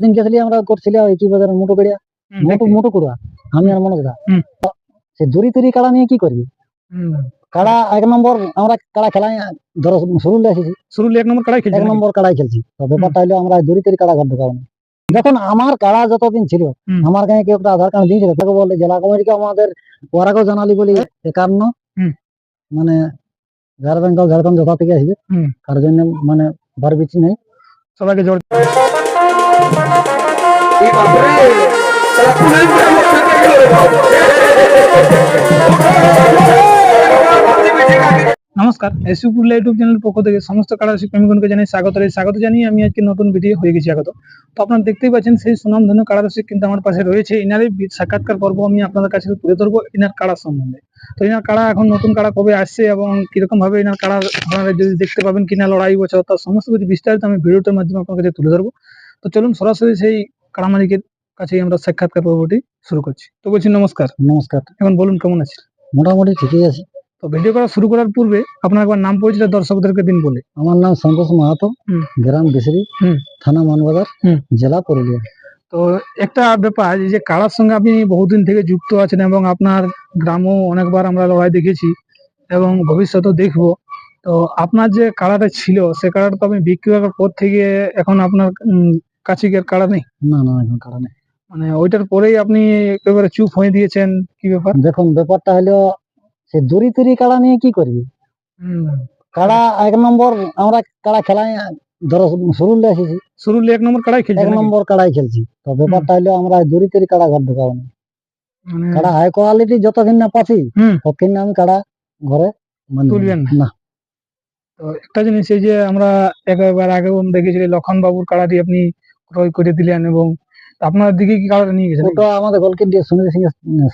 দিন গেছিলি আমরা করছিলাম ওই কি বাজারে মোটো হুম, মোটো মোটো আমি আর মনোজ দা সে দড়ি তরি কাড়া নিয়ে কি করবি? কাড়া এক নম্বর আমরা কাড়া ধরো এসেছি এক নম্বর কাড়াই খেলছে এক নম্বর কাড়াই খেলছি। তো ব্যাপারটা হলো আমরা দড়ি তরি কাড়া ঘর ঢোকাবো না। যখন আমার কাড়া যতদিন ছিল আমার গায়ে কেউ একটা আধার কার্ড দিয়েছিল তাকে বললে জেলা কমিটিকে আমাদের ওরাকেও জানালি বলি এ কারণ মানে বেঙ্গল ঝাড়খণ্ড যথা থেকে আসবে। তার জন্য মানে বার বিচি নেই। সবাইকে জোর নমস্কার এসি পুরুলিয়া ইউটিউব চ্যানেল পক্ষ থেকে সমস্ত কারাশি প্রেমিকগণকে জানাই স্বাগত। এই স্বাগত জানিয়ে আমি আজকে নতুন ভিডিও হয়ে গেছি আগত তো আপনারা দেখতেই পাচ্ছেন, সেই সুনামধন্য কারারসিক কিন্তু আমার পাশে রয়েছে। ইনারই বি- সাক্ষাৎকার পর্ব আমি আপনাদের কাছে তুলে ধরবো এনার কাড়া সম্বন্ধে। তো এনার কাড়া এখন নতুন কাড়া কবে আসছে এবং কীরকম ভাবে ইনার কাড়া আপনারা যদি দেখতে পাবেন কিনা লড়াই বছর তার সমস্ত কিছু বিস্তারিত আমি ভিডিওটার মাধ্যমে আপনার কাছে তুলে ধরবো। তো চলুন সরাসরি সেই কাড়া মালিকের কাছেই আমরা সাক্ষাৎকার পর্বটি শুরু করছি। তো বলছি নমস্কার। নমস্কার। এখন বলুন কেমন আছে মোটামুটি ঠিকই আছে। তো ভিডিও করা শুরু করার পূর্বে আপনার একবার নাম পরিচয় দর্শকদেরকে দিন বলে। আমার নাম সন্তোষ মাহাতো গ্রাম বিসরি। থানা মানবাজার। জেলা পুরুলিয়া। তো একটা ব্যাপার যে কারার সঙ্গে আপনি বহুদিন থেকে যুক্ত আছেন এবং আপনার গ্রামও অনেকবার আমরা লড়াই দেখেছি এবং ভবিষ্যতেও দেখব। তো আপনার যে কাড়াটা ছিল সে কাড়াটা তো আপনি বিক্রি করার পর থেকে এখন আপনার কাছে কি আর কাড়া নেই? না না এখন কারণে মানে ওইটার পরেই আপনি একেবারে চুপ হয়ে দিয়েছেন কি ব্যাপার? দেখুন ব্যাপারটা হলো সে দড়ি তরি কাড়া নিয়ে কি করবি? কাড়া এক নম্বর আমরা কাড়া খেলাই ধরো এসেছি। এক নম্বর কাড়াই খেলছে এক নম্বর কাড়াই খেলছি। তো ব্যাপারটা হলো আমরা দড়ি তরি কাড়া ঘর ঢোকাবো। না মানে কাড়া হাই কোয়ালিটি যতদিন না পাচ্ছি হুম। ততদিন না আমি কাড়া ঘরে তুলবেন না? তো একটা জিনিস এই যে আমরা একবার আগেও দেখেছিলাম লক্ষণ বাবুর কাড়াটি আপনি ক্রয় করে দিলেন এবং আপনার দিকে কি কাড়াটা নিয়ে গেছেন ওটা আমাদের গলকে দিয়ে শুনে সিং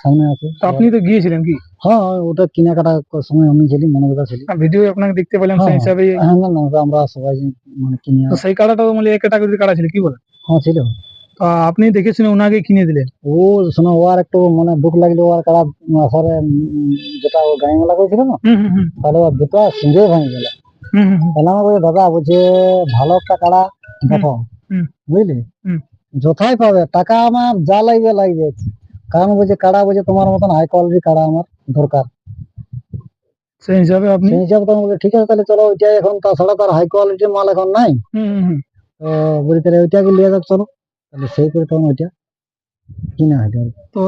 সামনে আছে। তো আপনি তো গিয়েছিলেন কি? হ্যাঁ ওটা কিনা কাটা সময় আমি ছিলি মনোযোগা ছিলি ভিডিও আপনাকে দেখতে পেলাম সেই হ্যাঁ। হিসাবে। হ্যাঁ না আমরা সবাই মানে কিনে। তো সেই কাড়াটা মানে এক ক্যাটাগরির কাড়া ছিল কি বলেন? হ্যাঁ ছিল। তো আপনি দেখে শুনে ওনাকে কিনে দিলেন? ও শোনো ও আর একটু মানে দুঃখ লাগল ও আর কারা আসরে উম, যেটা ও গায়ে মেলা করেছিল না? তাহলে ওর দুটো সিঁড়ে ভেঙে গেল। হুম হুম হুম। তাহলে আমার বলছে দাদা বলছে ভালো একটা কাড়া দেখো। বুঝলি। যথাই পাবে টাকা আমার যা লাগবে লাগবে। কারণ বলছে কাড়া বলছে তোমার মতন হাই কোয়ালিটি কাড়া আমার দরকার। সেই হিসাবে আপনি সেই হিসাবে তখন বলছে ঠিক আছে তাহলে চলো ওইটা এখন তাছাড়া তার হাই কোয়ালিটির মাল এখন নাই। তো বলি তাহলে ওইটাকে নিয়ে যাক চলো। তাহলে সেই করে তখন ওইটা কিনা হয় তো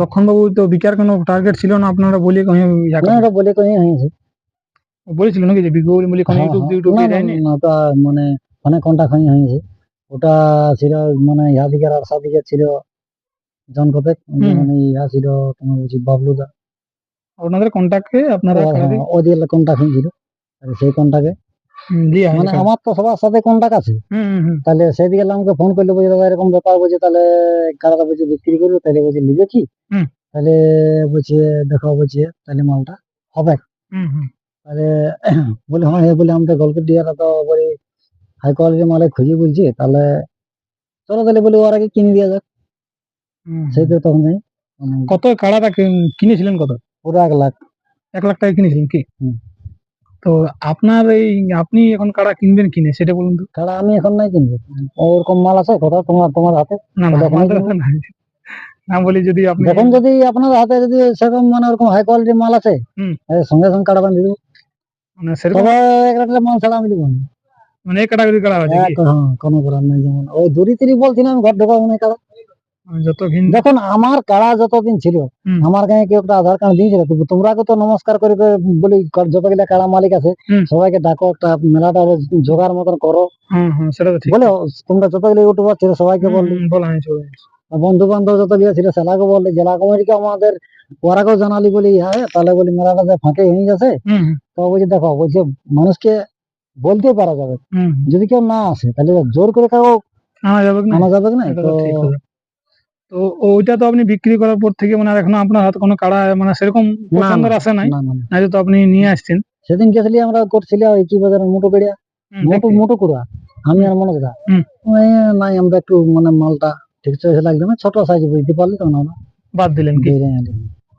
লক্ষণবাবু তো বিকার কোনো টার্গেট ছিল না? আপনারা বলে করেন? ওটা বলে কই হয়েছে বলেছিল নাকি যে বিজ্ঞ বলে কোনো হ্যাঁ, ইউটিউব হ্যাঁ। ইউটিউব না, না, দেয়নি? মানে অনেক কন্টাক্ট হয়ে হয়েছে ওটা ছিল মানে ইহা দিকের আর দিকে ছিল জন কপেক মানে ইহা ছিল তোমার বলছি বাবলুদা। ওনাদের কন্ট্যাক্টে আপনারা হ্যাঁ, কন্টাক্ট হয়েছিল। সেই কন্টাক্টে মানে আমার তো সবার সাথে আছে। তাহলে সেদিকে আমাকে ফোন করলে বলছে দাদা এরকম ব্যাপার বলছে তাহলে কারাটা বলছে বিক্রি করব তাহলে বলছে নিবে কি? তাহলে বলছে দেখো বলছে তাহলে মালটা হবে। তাহলে বলে হ্যাঁ হ্যাঁ বলে আমাদের গল্পের ডিয়ারা তো বলি হাই কোয়ালিটির মালে খুঁজে বলছি তাহলে চলো তাহলে বলি ওর আগে কিনে দেওয়া যাক। সেই তো তখন যাই কত কাড়াটা কিনেছিলেন কত? পুরো এক লাখ। এক লাখ টাকা কিনেছিলেন কি? তো আপনার এই আপনি এখন কাড়া কিনবেন কিনে সেটা বলুন তো। কারণ আমি এখন নাই কিনবো। ওরকম মাল আছে কোথাও তোমার তোমার হাতে। না না বলি যদি আপনি দেখুন যদি আপনার হাতে যদি সেরকম মানে ওরকম হাই কোয়ালিটির মাল আছে। সঙ্গে সঙ্গে কাড়া বান্ধি দেবো। মানে সেরকম এক একটা মাল ছাড়া আমি দিব না। মানে ক্যাটাগরি কি? হ্যাঁ, কোনো করার নাই যেমন। ওই দূরি তিরি বলছি না আমি ঘর ঢোকাবো না কারা মানে দেখুন আমার কাড়া যতদিন ছিল আমার গায়ে কেউ একটা আধার কার্ড দিয়েছিল তোমরা তো নমস্কার করে করে বলি যতগুলা কাড়া মালিক আছে সবাইকে ডাকো একটা মেলাটা জোগাড় মতন করো। বলে তোমরা যতগুলো ইউটিউবার ছিল সবাইকে হুম, বললি বলা হয়েছে বন্ধু বান্ধব যত ছিল সেলাকে বললি জেলা কমিটিকে আমাদের ওরাকেও জানালি বলি হ্যাঁ তাহলে বলি মেলাটা ফাঁকে হয়ে গেছে। তো বলছি দেখো বলছে মানুষকে বলতেও পারা যাবে। যদি কেউ না আসে তাহলে জোর করে কাউ আনা যাবে না? আনা যাবে না? তো তো ওইটা তো আপনি বিক্রি করার পর থেকে মানে এখনও আপনার হাতে কোনো কাড়া মানে সেরকম পছন্দের আসে নাই। না তো আপনি নিয়ে আসছেন সেদিন গেছিলি আমরা করছিলাম ওই কি বাজারে মোটো বেড়িয়া? মোটো মোটো কুড়া। আমি আর মনে। ওই নাই আমরা একটু মানে মালটা ঠিক চয়েছে লাগবে না। ছোট সাইজ বুঝতে পারলি তখন আমরা বাদ দিলেন কি? আনি।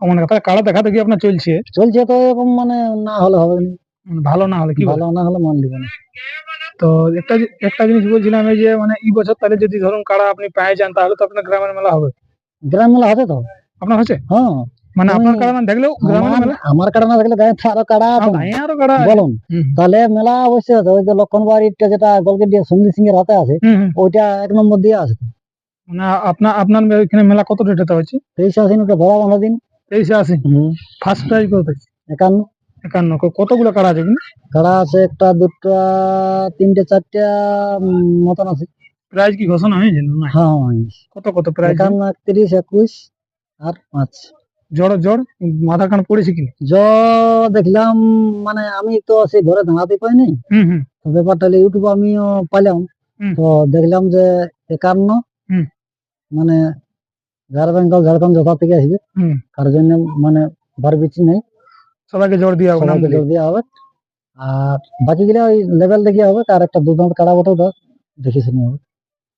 মানে কথা কাড়া দেখা দেখি আপনার চলছে? চলছে তো এরকম মানে না হলে হবে না। ভালো না হলে কি ভালো না হলে মান দিব না। তো একটা একটা জিনিস বলছিলাম এই যে মানে এই বছর তাহলে যদি ধরুন কারা আপনি পেয়ে যান তাহলে তো আপনার গ্রামের মেলা হবে। গ্রাম মেলা হবে তো? আপনার হচ্ছে? হ্যাঁ। মানে আপনার হুম। কাড়া না দেখলেও গ্রামের আমার কাড়া না থাকলে গায়ে আরও কাড়া। আরও কাড়া বলুন। তাহলে মেলা অবশ্যই আছে। ওই যে লক্ষণ বাড়িটা যেটা গলকে দিয়ে সিং এর হাতে আছে। ওইটা এক নম্বর দিয়ে আছে। মানে আপনার আপনার এখানে মেলা কত রেটে হচ্ছে তেইশে আসেন ওটা ভরা বাঁধা দিন। তেইশে আশি ফার্স্ট প্রাইজ কত? একান্ন। একান্ন। ক- কতগুলো কাড়া আছে কাড়া আছে একটা দুটা তিনটে চারটা মতন আছে। প্রাইজ কি ঘোষণা হয়েছে না? হ্যাঁ হ্যাঁ কত কত প্রাইজ? একান্ন একত্রিশ একুশ আর পাঁচ। জড় জড় মাথা কান পড়েছে কিনা? জ দেখলাম মানে আমি তো সেই ঘরে দাঁড়াতে পাইনি তো ব্যাপারটা ইউটিউবে আমিও পাইলাম। তো দেখলাম যে একান্ন। মানে ঝাড় বেঙ্গল ঝাড়খণ্ড যথা থেকে আসবে। তার জন্য মানে বার বিচি নেই। সবাইকে জোর দিয়ে হবে সবাইকে জোর দেওয়া হবে আর বাকি গুলো ওই লেভেল দেখে হবে আর একটা দুধান্ত কাড়া বটে দেখে শুনে হবে।